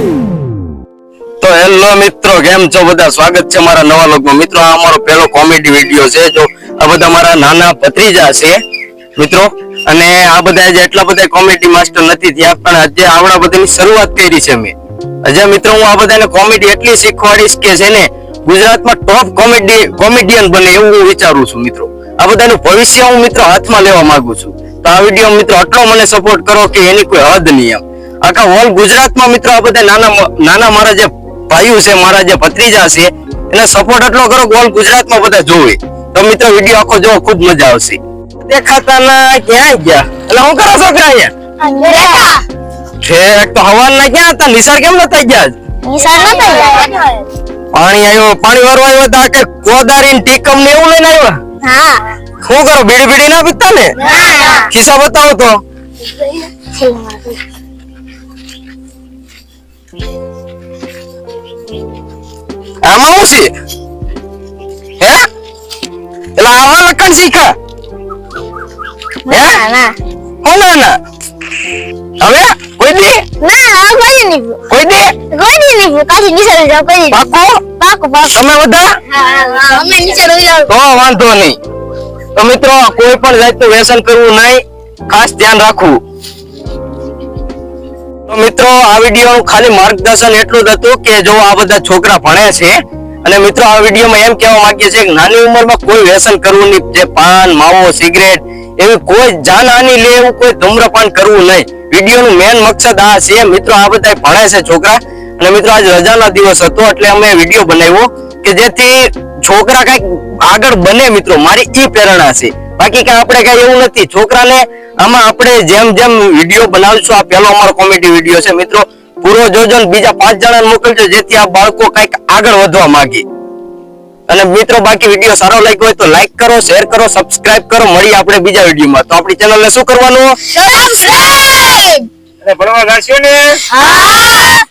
તો હેલો મિત્રો, કેમ છો બધા? સ્વાગત છે મારા નવા લોગમાં. મિત્રો, આ અમારો પહેલો કોમેડી વીડિયો છે જો આ બધા મારા નાના ભત્રીજા છે, મિત્રો. અને આ બધા જે એટલા બધા કોમેડી માસ્ટર નથી થયા, પણ આજે આવડા બધાની શરૂઆત કરી છે મેં. હજે મિત્રો, હું આ બધાને કોમેડી એટલી શીખવાડીશ કે છે ને, ગુજરાતમાં ટોપ કોમેડી, કોમેડિયન બને એવું હું વિચારું છું, મિત્રો. આ બધાનું ભવિષ્ય હું, મિત્રો, હાથમાં લેવા માંગુ છું. તો આ વીડિયો, મિત્રો, આટલો મને સપોર્ટ કરો કે એની કોઈ હદ નહીં આખા ઓલ ગુજરાતમાં મિત્રો આ બધા નાના નાના મારા જે ભાઈઓ છે મારા જે ભત્રીજા છે એને સપોર્ટ એટલો કરો કે ઓલ ગુજરાતમાં બધા જોવે. તો મિત્રો વીડિયો આખો જોવો ખૂબ મજા આવશે. દેખાતા ના ક્યાં ગયા? એટલે હું કરો છોકરા અહીંયા? ઠેક તો હવાના ક્યાં હતા? નિશાળ કેમ નતા ગયા આજ? પાણી આવ્યો પાણી વાળો આવ્યો હતા કે કોદારી ટીકમ ને એવું લઈને આવ્યા? શું કરો બીડી બીડી ના પીતા ને? ખિસ્સા બતાવો તો. આમાં શું છે હે એટલે આવા લખણ શીખા હે હું ના ના હવે કોઈ દે કોઈ દે પાકું તમે બધા તો વાંધો નહીં તો મિત્રો કોઈ પણ જાતનું વ્યસન કરવું નહીં ખાસ ધ્યાન રાખવું મિત્રો, આ વીડિયો ખાલી માર્ગદર્શન એટલું જ હતું કે જો આ બધા છોકરા ભણે છે, અને મિત્રો, આ વિડીયોમાં એમ કહેવા માંગીએ છીએ કે નાની ઉંમરમાં કોઈ વ્યસન કરવું નહીં, જે પાન, માવો, સિગરેટ, એવી કોઈ જાનહાની લે એવું કોઈ ધૂમ્રપાન કરવું નહીં. વિડીયોનું મેન મકસદ આ છે, મિત્રો, આ બધા ભણે છે છોકરા. અને મિત્રો, આજ રજાનો દિવસ હતો, એટલે અમે વીડિયો બનાવ્યો કે જેથી છોકરા કંઈક આગળ બને, મિત્રો. મારી એ પ્રેરણા છે. બાકી કે આપણે કઈ એવું નથી. છોકરાને આમાં આપણે જેમ જેમ વીડિયો બનાવશું આ પહેલો અમારો કોમેડી વીડિયો છે મિત્રો. પૂરો જોજો બીજા પાંચ જણાને મોકલજો જેથી આ બાળકો કંઈક આગળ વધવા માંગે. અને મિત્રો બાકી વીડિયો સારો લાગ્યો હોય તો લાઈક કરો શેર કરો સબસ્ક્રાઇબ કરો. મળીએ આપણે બીજા વિડીયોમાં. તો આપણી ચેનલને શું કરવાનું? અને ભણવા ગાશો ને? હા.